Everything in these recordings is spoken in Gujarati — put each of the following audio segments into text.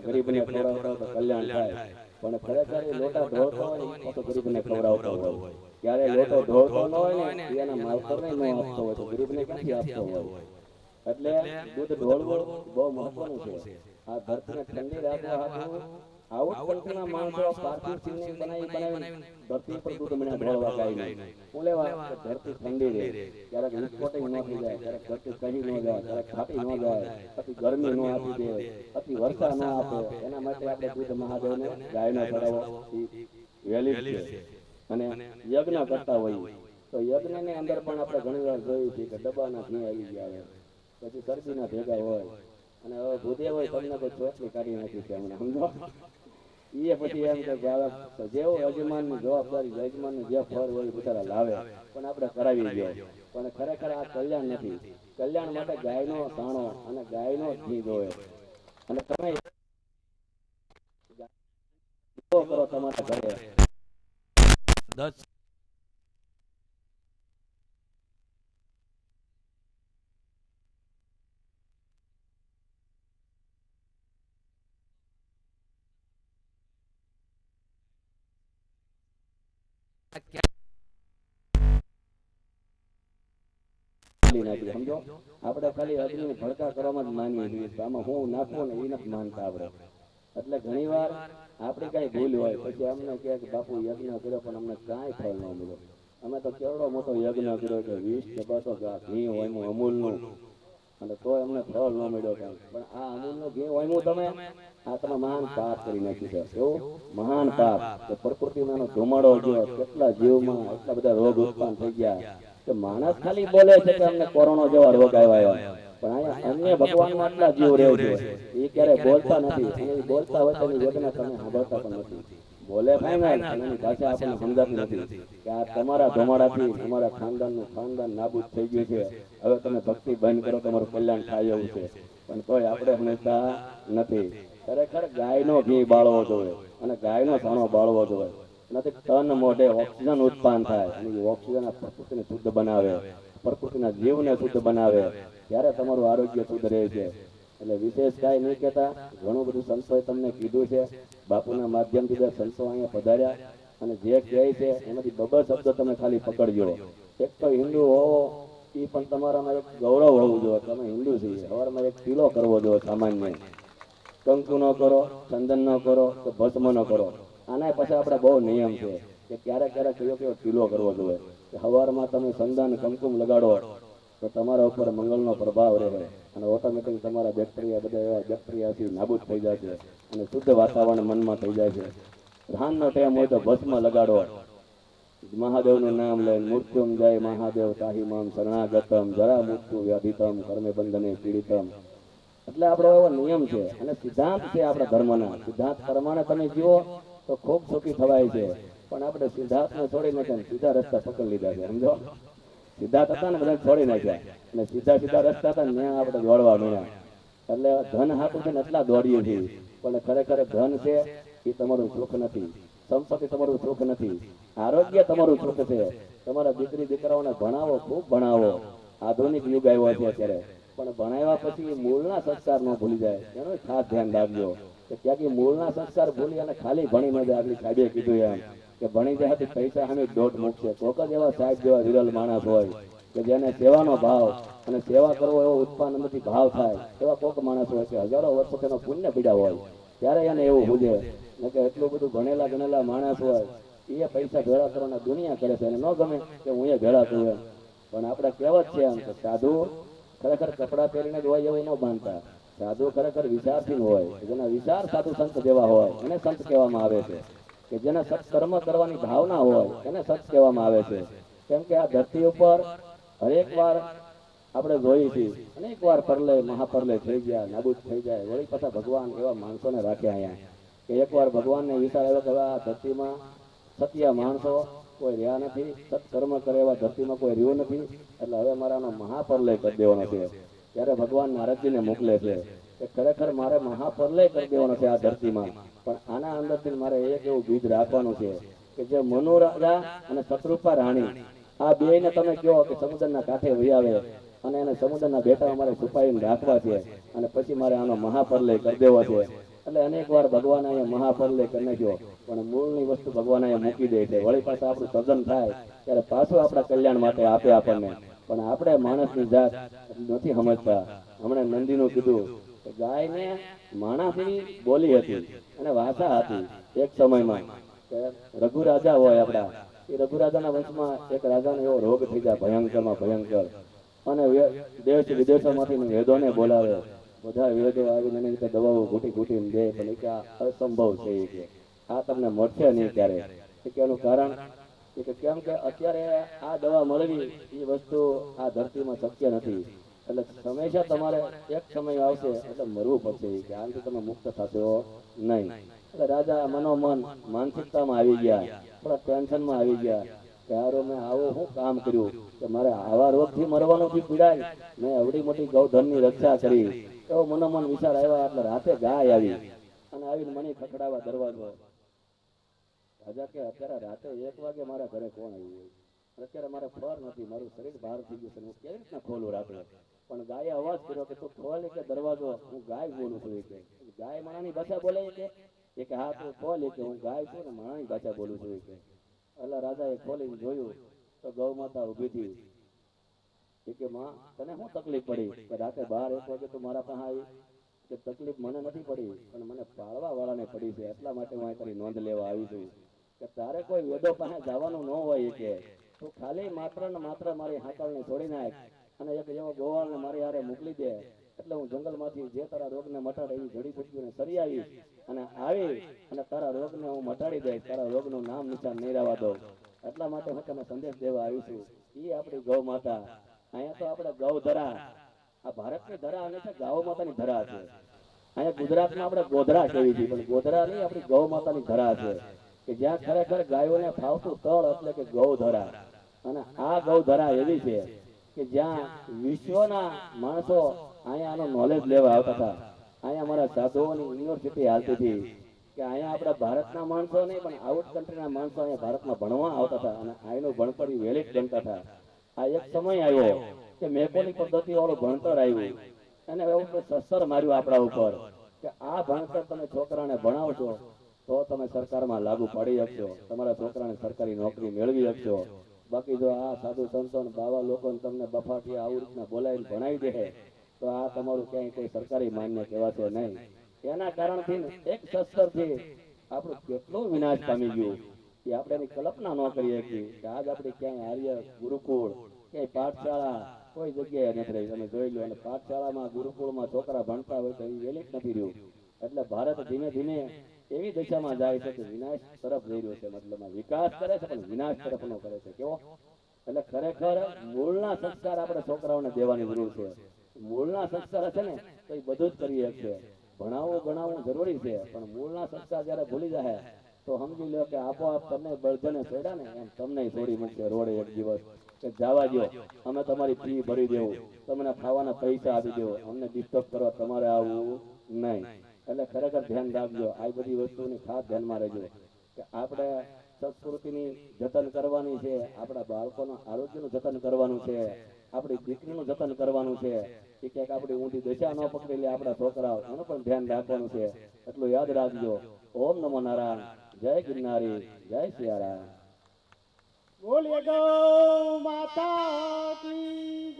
ગરીબને ખવડાવતા તો કલ્યાણ થાય. પણ ખરેખર એ લોટા ઢોળતો હોય તો ગરીબને ખવડાવતો હોય. ક્યારે લોટો ઢોળતો ન હોય ને એના માવતરને ન આપતો હોય, તો ગરીબને ક્યાંથી આપતો હોય? એટલે દૂધ ઢોળવું બહુ મહત્વનું છે. આ ધરતીને ઠંડી રાખવા હાટુ આઉટ કન્ટ્રીના માણસો પાર્થિવ શિવલિંગ બનાવી બનાવી ધરતી પર દૂધ મને ઢોળવા કાંઈ નહીં. હું ધરતી ઠંડી રહે. ક્યારેક હિટકોટિંગ ન થઈ જાય ક્યારેક ધરતી કહી ન જાય ક્યારેક ફાટી ન જાય પછી ગરમી ન આપી દે પછી વર્ષા ન આપે. એના માટે આપણે દૂધ મહાદેવને ગાયને ચડાવો એ છે. અને યજ્ઞ કરતા હોય. તો યજ્ઞની અંદર પણ આપણે ઘણી વાર જોયું છે કે ડબ્બાના ઘી આવી ગયા પછી શરદીના ભેગા હોય. અને હવે ભૂદેવ હોય તમને કોઈ ચોટલી કાઢી નાખી છે હમણાં સમજો એ પછી જે લાવે પણ આપણે કરાવી દો પણ ખરેખર આ કલ્યાણ નથી કલ્યાણ માટે ગાયનો સાણો અને ગાયનો ઘી જોવે અને તમે કરો તમારા દસ આપણે ખાલી અગ્નિને ભડકા કરવામાં જ માનીએ છીએ. આમાં હું નાખો ને એ નથી માનતા આપણે. એટલે ઘણી વાર આપણે કઈ ભૂલ હોય, પછી અમને કહે કે બાપુ યજ્ઞ કર્યો, પણ અમને કાંઈ ફળ ન મળ્યો. અમે તો કેવડો મોટો યજ્ઞ કર્યો કે વીસ કે બસો ઘી હોય એનું અમૂલનું. અને તો એમને ફળ ન મળ્યો કાંઈ પણ આ અમૂલનું ઘી વાયમો તમે આ તમે મહાન પાપ કરી નાખ્યું છે. એવું? મહાન પાપ. કે પ્રકૃતિમાં એનો ધુમાડો ગયો, કેટલા જીવમાં એટલા બધા રોગ ઉત્પન્ન થઈ ગયા. કે માણસ ખાલી બોલે છે કે અમને કોરોના જેવા રોગ આવ્યા પણ અહીંયા અન્ય ભગવાનમાં આટલા જીવ રહેવું જોઈએ એ ક્યારે બોલતા નથી. બોલતા હોય તો એની વેદના તમે સાંભળતા પણ નથી. બોલે એની ભાષા આપણને સમજાતી નથી. કે આ તમારા ધુમાડાથી તમારા ખાનદાનનું ખાનદાન નાબૂદ થઈ ગયું છે. હવે તમે ભક્તિ બંધ કરો તમારું કલ્યાણ થાય એવું છે. પણ તોય આપણે સમજતા નથી. ખરેખર ગાયનો ઘી બાળવો જોઈએ અને ગાયનો સાણો બાળવો જોઈએ. નથી તન મોઢે ઓક્સિજન ઉત્પન્ન થાય. અને એ ઓક્સિજન પ્રકૃતિને શુદ્ધ બનાવે. પ્રકૃતિના જીવને શુદ્ધ બનાવે. ત્યારે તમારું આરોગ્ય શુદ્ધ રહે છે એટલે વિશેષ કાંઈ નહીં કહેતા. ઘણું બધું સંતોએ તમને કીધું છે. બાપુના માધ્યમથી જે સંતો અહીંયા પધાર્યા અને જે કહે છે એમાંથી બબર શબ્દ તમે ખાલી પકડજો. એક તો હિન્દુ હોવો, એ પણ તમારામાં એક ગૌરવ હોવું જોઈએ. તમે હિન્દુ છીએ સવારમાં એક પીલો કરવો જોઈએ સામાન્ય. કંકુ ન કરો, ચંદન ન કરો, તો ભસ્મ ન કરો. આના પછી આપણે બહુ નિયમ છે કે ક્યારેક ક્યારેક કયો કયો ટીલો કરવો જોઈએ. કે સવારમાં તમે ચંદન, કંકુમ લગાડો, તો તમારા ઉપર મંગળનો પ્રભાવ રહે. અને ઓટોમેટિક તમારા બેક્ટેરિયા બધા એવા બેક્ટેરિયાથી નાબૂદ થઈ જાય છે અને શુદ્ધ વાતાવરણ મનમાં થઈ જાય છે ધાનનો ટાઈમ હોય તો ભસ્મ લગાડો. મહાદેવનું નામ લે મૃત્યુમ જય મહાદેવ તાહી મામ શરણાગતમ, જરા મૃત્યુ વ્યાધિતમ, કર્મે બંધને પીડિતમ. એટલે આપણો એવો નિયમ છે અને સિદ્ધાંત છે આપણા ધર્મના. સિદ્ધાંત પ્રમાણે તમે જીવો તો ખૂબ સુખી થવાય છે. પણ આપણે સિદ્ધાર્થને છોડીને સીધા રસ્તા પકડી લીધા છે, સમજો? સિદ્ધાર્થ હતા ને બધા છોડી નાખ્યા. અને સીધા સીધા રસ્તા હતા ને ત્યાં આપણે દોડવા એટલે ધન હાટું છે ને એટલા દોડીએ છીએ. પણ ખરેખર ધન છે એ તમારું સુખ નથી. સંપત્તિ તમારું સુખ નથી. આરોગ્ય તમારું સુખ છે. તમારા દીકરી દીકરાઓને ભણાવો, ખૂબ ભણાવો. આધુનિક યુગ આવ્યો છે અત્યારે. પણ ભણાવ્યા પછી મૂળના સંસ્કાર ન ભૂલી જાય. એનું ખાસ ધ્યાન રાખજો. કે ક્યાંક મૂળના સંસ્કાર ભૂલી અને ખાલી ભણી મજા જાય સાહેબે કીધું એમ. કે ભણી જાય પૈસા સામે દોઢ મૂકશે. કોક જ એવા સાહેબ જેવા વિરલ માણસ હોય કે જેને સેવાનો ભાવ અને સેવા કરવો એવો ઉત્પન્નમાંથી ભાવ થાય, એવા કોક માણસ હોય છે હજારો વર્ષો તેનો પુણ્ય પીડા હોય, ત્યારે એને એવું બુજે. કે એટલું બધું ભણેલા ગણેલા માણસ હોય એ પૈસા ભેળા કરવાના દુનિયા કરે છે. એને ન ગમે કે હું એ ભેળા કરું એમ. પણ આપણે કહેવત છે એમ કે સાધુ ખરેખર કપડાં પહેરીને જ હોય એવું ન માનતા. સાધુ ખરેખર વિચારથી હોય. જેના વિચાર સાધુ સંત જેવા હોય, એને સંત કહેવામાં આવે છે. કે જેને સત્કર્મ કરવાની ભાવના હોય એને સત કહેવામાં આવે છે. કેમ કે આ ધરતી ઉપર હરેક વાર આપણે જોઈએ છીએ, અનેક વાર પરલય મહાપરલય થઈ ગયા, નાબૂદ થઈ જાય વળી પાછા ભગવાન એવા માણસોને રાખ્યા અહીંયા. કે એકવાર ભગવાનને વિચાર આવ્યો કે આ ધરતીમાં સત્ય માણસો કોઈ રહ્યા નથી, સત્કર્મ કરે એવા ધરતીમાં કોઈ રહ્યું નથી, એટલે હવે મારાનો મહાપરલય કરી દેવાનો છે. ત્યારે ભગવાન નારદજીને મોકલે છે. ખરેખર મારે મહાપરલય કરી દેવાનો છે આ ધરતીમાં. પણ આના અંદરથી મારે એક એવું બીજ રાખવાનું છે કે જે મનોરાજા અને શત્રુપા રાણી, આ બેયને તમે કહો કે સમુદ્રના કાંઠે વૈયાવે અને એને સમુદ્રના બેટા અમારે છુપાવીને રાખવા છે અને પછી મારે આનો મહાપરલય કરી દેવો છે. એટલે અનેક વાર ભગવાન અહીંયા મહાપરલે કરી નાખ્યો, પણ મૂળની વસ્તુ ભગવાન અહીંયા મૂકી દે છે. વળી પાછા આપણું સર્જન થાય, ત્યારે પાછું આપણા કલ્યાણ માટે આપે આપણને. પણ આપણે માણસની જાત નથી સમજતા. હમણાં નંદીનું કીધું ગાયને માણસની બોલી હતી અને ભાષા હતી એક સમયમાં. રઘુ રાજા હોય આપણા. એ રઘુ રાજાના વંશમાં એક રાજાને એવો રોગ થઈ જાય ભયંકરમાં ભયંકર. અને દેશ વિદેશોમાંથી વેદોને બોલાવે. બધા વેદો આવીને એની રીતે દવાઓ ઘૂંટી ઘૂંટીને દે. પણ કે આ અસંભવ છે એ કે. આ તમને મળશે નહીં ત્યારે કે એનું કારણ? કે કેમ કે અત્યારે આ દવા મળવી એ વસ્તુ આ ધરતીમાં શક્ય નથી. એટલે હંમેશા તમારે એક સમય આવશે એટલે મરવું પડશે કે તમે મુક્ત થશો નહીં. એટલે રાજા મનોમન માનસિકતામાં આવી ગયા, થોડા ટેન્શનમાં આવી ગયા ત્યારે મેં આવું શું કામ કર્યું કે મારે આવા રોગથી મરવાનો બી પીડાય. મેં અવડી મોટી ગૌધનની રક્ષા કરી. એવો મનોમન વિચાર આવ્યા એટલે રાતે ગાય આવી અને આવીને મને ખખડાવા દરવાજો. રાજા કે, અત્યારે રાતે એક વાગે મારા ઘરે કોણ આવ્યું અત્યારે મારે ફર નથી, મારું શરીર બહાર થઈ ગયું છે. હું કેવી રીતના ખોલું રાત્રે? પણ ગાયે અવાજ કર્યો કે તું ખોલ કે દરવાજો, હું ગાય બોલું છું કે ગાય માણાની ભાષા બોલે કે? એ હા, તું ખોલ કે હું ગાય છું માણાની ભાષા બોલું છું કે. એટલે રાજાએ ખોલીને જોયું, તો ગૌ માતા ઊભી હતી. કે, માં, તને શું તકલીફ પડી? કે રાતે બાર એક વાગે તું મારા પાસે આવી? કે તકલીફ મને નથી પડી, પણ મને પાળવા વાળાને પડી છે, એટલા માટે હું તારી નોંધ લેવા આવી છું. કે તારે કોઈ વેદો પાસે જવાનું ન હોય કે, તું ખાલી માત્ર ને માત્ર મારી હાકલને છોડી નાખ અને એક એવો ગોવાળને મારી હારે મોકલી દે. એટલે હું જંગલમાંથી જે તારા રોગને મટાડે એવી જડીબુટ્ટીઓને સરી આવી અને આવી અને તારા રોગને હું મટાડી દઈશ. તારા રોગનું નામ નિશાન નહીં રહેવા દઉં એટલા માટે હું તને સંદેશ દેવા આવી છું. એ આપણી ગૌ માતા. અહીંયા તો આપણે ગૌ ધરા. આ ભારતની ધરા અને છે ગૌ માતાની ધરા છે. અહીંયા ગુજરાતમાં આપણે ગોધરા કહેવી છે, પણ ગોધરા નહીં, આપણી ગૌ માતાની ધરા છે. કે જ્યાં ખરેખર ગાયોને ફાવતું તળ એટલે કે ગૌ ધરા અને આ ગૌ ધરા એવી છે કે જ્યાં વિશ્વના માણસો અહીંયા આનો નોલેજ લેવા આવતા હતા. અહીંયા અમારા સાધુઓની યુનિવર્સિટી હાલતી હતી કે અહીંયા આપણા ભારતના માણસો નહીં પણ આઉટ કન્ટ્રીના માણસો અહીંયા ભારતમાં ભણવા આવતા હતા અને અહીંનું ભણતર વેલિડ ગણતા હતા. આ એક સમય આવ્યો કે મેકોની પદ્ધતિ વાળું ભણતર આવ્યું. અને એવું સસર માર્યું આપણા ઉપર. કે આ ભણતર તમે છોકરાને ભણાવશો તો તમે સરકારમાં લાગુ પાડી શકશો. તમારા છોકરાને સરકારી નોકરી મેળવી શકશો. બાકી જો આ સાધુ સંતો બાવા લોકોને તમને બફાથી આવું રીતના બોલાવીને ભણાવી દે, તો આ તમારું ક્યાંય કોઈ સરકારી માન્ય કહેવાશે નહીં. એના કારણથી એક શસ્ત્રથી આપણું કેટલો વિનાશ પામી ગયું એ આપણે એની કલ્પના ન કરી કે આજ આપણે ક્યાંય આર્ય ગુરુકુળ, ક્યાંય પાઠશાળા કોઈ જગ્યાએ નથી રહી. તમે જોઈ લો અને પાઠશાળામાં, ગુરુકુળમાં છોકરા ભણતા હોય તો એ વેલી નથી રહ્યું. એટલે ભારત ધીમે ધીમે એવી દિશામાં જાય છે કે વિનાશ તરફ જઈ રહ્યો છે મતલબમાં વિકાસ કરે છે, પણ વિનાશ તરફનો કરે છે, કેવો? એટલે ખરેખર મૂળના સંસ્કાર આપણે છોકરાઓને દેવાની જરૂર છે. મૂળના સંસ્કાર હશે ને, તો એ બધું જ કરી શકશે ભણાવવું ગણાવવું જરૂરી છે, પણ મૂળના સંસ્કાર જ્યારે ભૂલી જાય, તો સમજી લો કે આપોઆપ તમને બળજને છોડ્યા ને, એમ તમને છોડી મૂકશે રોડે એક દિવસ કે જવા દો અમે તમારી ફી ભરી દેવું, તમને ખાવાના પૈસા આપી દેવું, અમને ડિસ્ટર્બ કરવા તમારે આવવું નહીં. એટલે ખરેખર ધ્યાન રાખજો. આ બધી વસ્તુની ખાસ ધ્યાનમાં રહેજો કે આપણે સંસ્કૃતિની જતન કરવાની છે, આપણા બાળકોના આરોગ્યનું જતન કરવાનું છે, આપણી દીકરીનું જતન કરવાનું છે. કે ક્યાંક આપણી ઊંધી દશા ન પકડી લે આપણા છોકરાઓ, એનું પણ ધ્યાન રાખવાનું છે. એટલું યાદ રાખજો. ઓમ નમો નારાયણ. જય ગિરનારી. જય સિયારામ. બોલીએ ગૌ માતા કી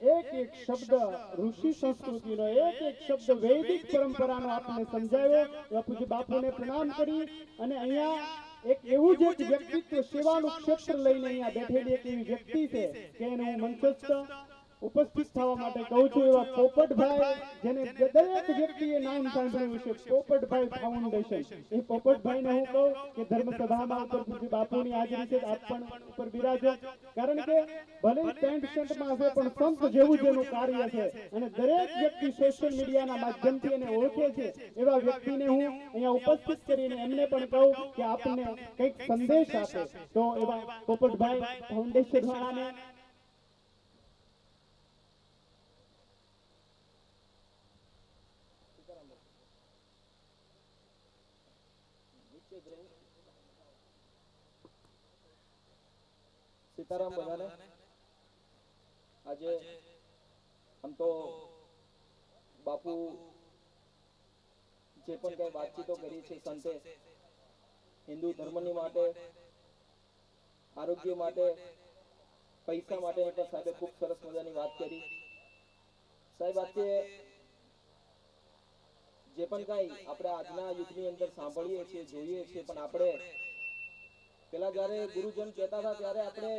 એક એક શબ્દ ઋષિ સંસ્કૃતિનો એક એક શબ્દ વૈદિક પરંપરાનો આપણને સમજાવ્યો પૂજ્ય બાપુને પ્રણામ કરી અને અહીંયા એક એવું જ એક વ્યક્તિત્વ સેવાનું ક્ષેત્ર લઈને અહીંયા બેઠેલી એક એવી વ્યક્તિ છે કે એને હું મંચસ્થ ઉપસ્થિત થવા માટે કહું છું એવા પોપટભાઈ જેને દરેક વ્યક્તિએ નામ સાંભળ્યું છે પોપટભાઈ ફાઉન્ડેશન એ પોપટભાઈને હું કહું કે ધર્મસભામાં ઉપર પૂજ્ય બાપુની હાજરી છે આપ પણ ઉપર બિરાજો. કારણ કે ભલે પેન્ટ શર્ટમાં હશે પણ સંત જેવું જેનું કાર્ય છે અને દરેક વ્યક્તિ સોશિયલ મીડિયાના માધ્યમથી એને ઓળખે છે. એવા વ્યક્તિને હું અહીંયા ઉપસ્થિત કરીને એમને પણ કહું કે આપને કંઈક સંદેશ આપે. તો એવા પોપટભાઈ ફાઉન્ડેશન વાળાને સીતારામ બધાને. આજે આમ તો બાપુ જે પણ કઈ વાતચીતો કરી છે સંતે હિન્દુ ધર્મની માટે આરોગ્ય માટે પૈસા માટે પણ સાહેબે ખૂબ સરસ મજાની વાત કરી. સાહેબ આજે જે પણ કાંઈ આપણે આજના યુગની અંદર સાંભળીએ છીએ, જોઈએ છીએ, પણ આપણે પેલા જ્યારે ગુરુજન કહેતા હતા, ત્યારે આપણે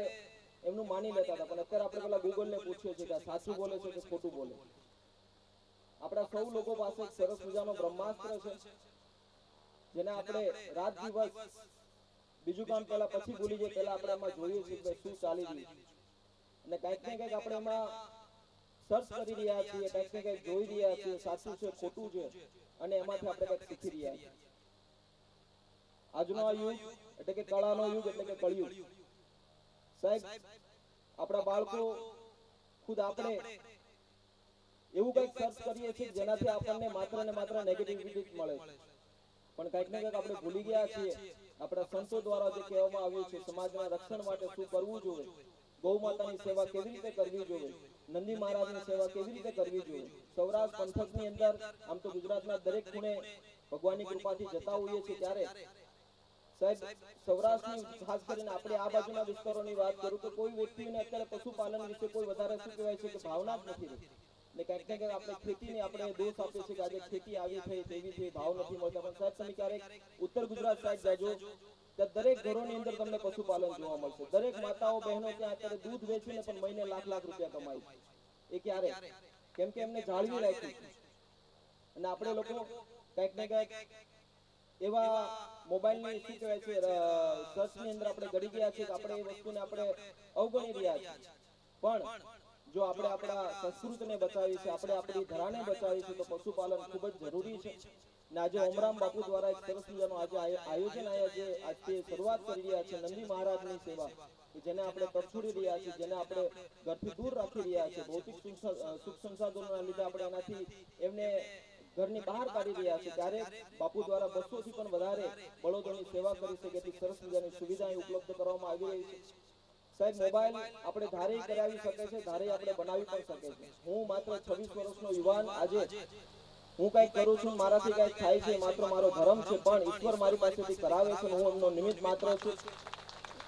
એમનું માની લેતા હતા, પણ અત્યારે આપણે પેલા ગૂગલને પૂછીએ છીએ કે સાચું બોલે છે કે ખોટું બોલે આપણા સૌ લોકો પાસે સરસ મજાનો બ્રહ્માસ્ત્ર છે, જેને આપણે રાત દિવસ બીજું કામ પહેલા પછી ભૂલી જઈએ, પહેલા આપણે એમાં જોઈએ છીએ કે શું ચાલી રહ્યું અને કંઈક ને કંઈક આપણે એમાં સર્ચ કરી રહ્યા છીએ, કંઈક ને કંઈક જોઈ રહ્યા છીએ, સાચું છે, ખોટું છે. અને એમાંથી આપણે કંઈક શીખી રહ્યા છીએ. આજનો યુગ, એટલે કે કળાનો યુગ, એટલે કે કળિયુગ. સાહેબ, આપણા બાળકો ખુદ આપણે એવું કંઈક સર્ચ કરીએ છીએ જેનાથી આપણને માત્ર ને માત્ર નેગેટિવિટી જ મળે છે. પણ કંઈક ને કંઈક આપણે ભૂલી ગયા છીએ. આપણા સંતો દ્વારા જે કહેવામાં આવ્યું છે, સમાજના રક્ષણ માટે શું કરવું જોઈએ? ગૌ માતાની સેવા કેવી રીતે કરવી જોઈએ? નંદી મહારાજની સેવા કેવી રીતે કરવી જોઈએ? સૌરાષ્ટ્ર પંથકની અંદર આમ તો ગુજરાતના દરેક ખૂણે ભગવાનની કૃપાથી જતા હોઈએ છીએ ત્યારે સાહેબ સૌરાષ્ટ્રની ખાસ કરીને આપણે આ બાજુના વિસ્તારોની વાત કરું તો કોઈ વ્યક્તિને અત્યારે પશુપાલન વિશે કોઈ વધારે શું કહેવાય છે કે ભાવના જ નથી રહી ને કંઈક ને કંઈક આપણે ખેતીને આપણે દોષ આપીએ છીએ કે આજે ખેતી આવી થઈ તેવી થઈ ભાવ નથી મળતા. પણ સાહેબ તમે ક્યારેક ઉત્તર ગુજરાત સાઈડ જાજો. દરેક ઘરોની અંદર તમને પશુપાલન જોવા મળશે. દરેક માતાઓ, બહેનો ત્યાં અત્યારે દૂધ વેચીને પણ મહિને લાખ લાખ રૂપિયા કમાય છે. એ ક્યારે? કેમ કે એમને જાળવી રાખી. અને આપણે લોકો કંઈક ને કંઈક એવા મોબાઈલની શું કહેવાય છે સર્ચની અંદર આપણે ગળી ગયા છે આપણે એ વસ્તુને આપણે અવગણી રહ્યા છીએ. પણ જો આપણે આપણા સંસ્કૃતને બચાવી છે આપણે આપણી ધરાને બચાવી છે તો પશુપાલન ખૂબ જ જરૂરી છે. ને આજે ઓમરામ બાપુ દ્વારા એક સરસ મજાનું આજે આયોજન આયા જે આજથી શરૂઆત કરી રહ્યા છે નંદી મહારાજની સેવા જેને આપણે તરછોડી રહ્યા છીએ જેને આપણે ઘરથી દૂર રાખી રહ્યા છીએ ભૌતિક સુખ સંસાધનોના લીધે આપણે એનાથી એમને ઘરની બહાર કાઢી રહ્યા છે ત્યારે બાપુ દ્વારા બસો થી પણ વધારે બળદોની સેવા કરી શકે એટલી સરસ મજાની સુવિધા ઉપલબ્ધ કરવામાં આવી રહી છે. સાહેબ મોબાઈલ આપણે ધારે કરાવી શકે છે ધારે આપણે બનાવી પણ શકે છે. હું માત્ર છવ્વીસ વર્ષનો યુવાન આજે હું કંઈક કરું છું, મારાથી કંઈક થાય છે માત્ર મારો ધર્મ છે, પણ ઈશ્વર મારી પાસેથી કરાવે છે હું એમનો નિમિત્ત માત્ર છું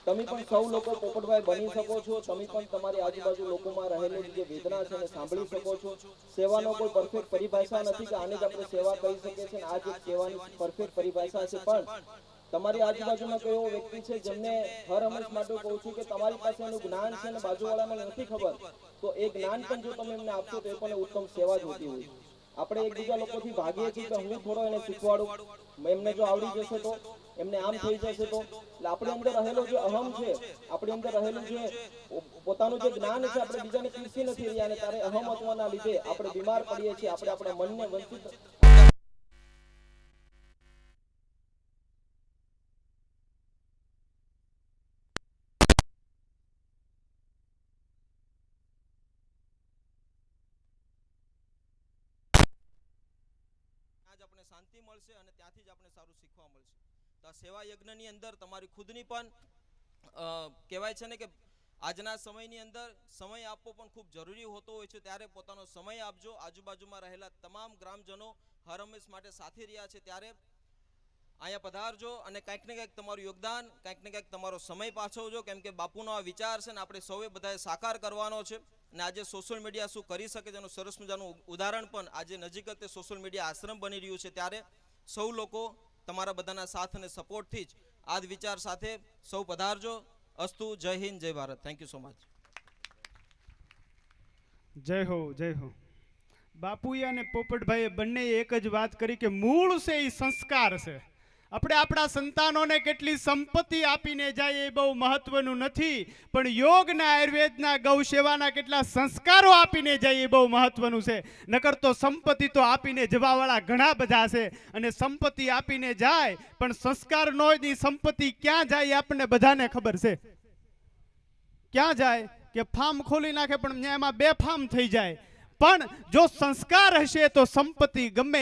તમે પણ સૌ લોકો પોપટભાઈ બની શકો છો, તમે પણ તમારી આજુબાજુ લોકોમાં રહેલી જે વેદના છે સાંભળી શકો છો સેવાનો કોઈ પરફેક્ટ પરિભાષા નથી કે આને જ આપણે સેવા કહી શકીએ છીએ આ જ સેવાની પરફેક્ટ પરિભાષા છે, પણ તમારી આજુબાજુમાં કોઈ એવો વ્યક્તિ છે જેમને હર હંમેશ માટે કહું છું કે તમારી પાસે એનું જ્ઞાન છે અને બાજુવાળાને નથી ખબર, તો એ જ્ઞાન પણ જો તમે એમને આપશો તો એ પણ ઉત્તમ સેવા જ હોતી હોય. આપણે એકબીજા લોકોથી ભાગીએ છીએ કે હું થોડો એને શીખવાડું. એમને જો આવડી જશે તો, એમને આમ થઈ જશે તો. એટલે આપણી અંદર રહેલો જે અહમ છે, આપણી અંદર રહેલું જે પોતાનું જે જ્ઞાન છે, આપણે બીજાને પીરસી નથી રહ્યા અને તારે અહમ હોવાના લીધે આપણે બીમાર પડીએ છીએ, આપણે આપણા મનને વંચિત શાંતિ મળશે અને ત્યાંથી જ આપણે સારું શીખવા મળશે. તો આ સેવા યજ્ઞની અંદર તમારી ખુદની પણ કહેવાય છે ને કે આજના સમયની અંદર સમય આપવો પણ ખૂબ જરૂરી હોતો હોય છે. ત્યારે પોતાનો સમય આપજો. આજુબાજુમાં રહેલા તમામ ગ્રામજનો હર માટે સાથે રહ્યા છે. ત્યારે અહીંયા પધારજો અને કંઈક ને કંઈક તમારું યોગદાન, કંઈક ને કંઈક તમારો સમય પાછવજો કેમ કે બાપુનો આ વિચાર છે ને આપણે સૌએ બધાએ સાકાર કરવાનો છે. અને આજે સોશિયલ મીડિયા શું કરી શકે તેનું સરસ મજાનું ઉદાહરણ પણ આજે નજીક જ તે સોશિયલ મીડિયા આશ્રમ બની રહ્યું છે ત્યારે સૌ લોકો તમારા બધાના સાથ અને સપોર્ટથી જ આ વિચાર સાથે સૌ પધારજો. અસ્તુ, જય હિન્દ, જય Bharat. Thank you so much જય હો જય હો. બાપુએ અને પોપટભાઈએ બંને એક જ વાત કરી કે મૂળ છે એ સંસ્કાર છે. આપણે આપણા સંતાનોને કેટલી સંપત્તિ આપીને જાય એ બહુ મહત્વનું નથી, પણ યોગના, આયુર્વેદના ગૌ સેવાના કેટલા સંસ્કારો આપીને જાય એ બહુ મહત્વનું છે. નકર તો સંપત્તિ તો આપીને જવાવાળા ઘણા બધા છે અને સંપત્તિ આપીને જાય, પણ સંસ્કાર નો જ સંપત્તિ ક્યાં જાય આપણને બધાને ખબર છે. ક્યાં જાય કે ફાર્મ ખોલી નાખે પણ એમાં બે ફાર્મ થઈ જાય. પણ જો સંસ્કાર હશે તો સંપત્તિ ગમે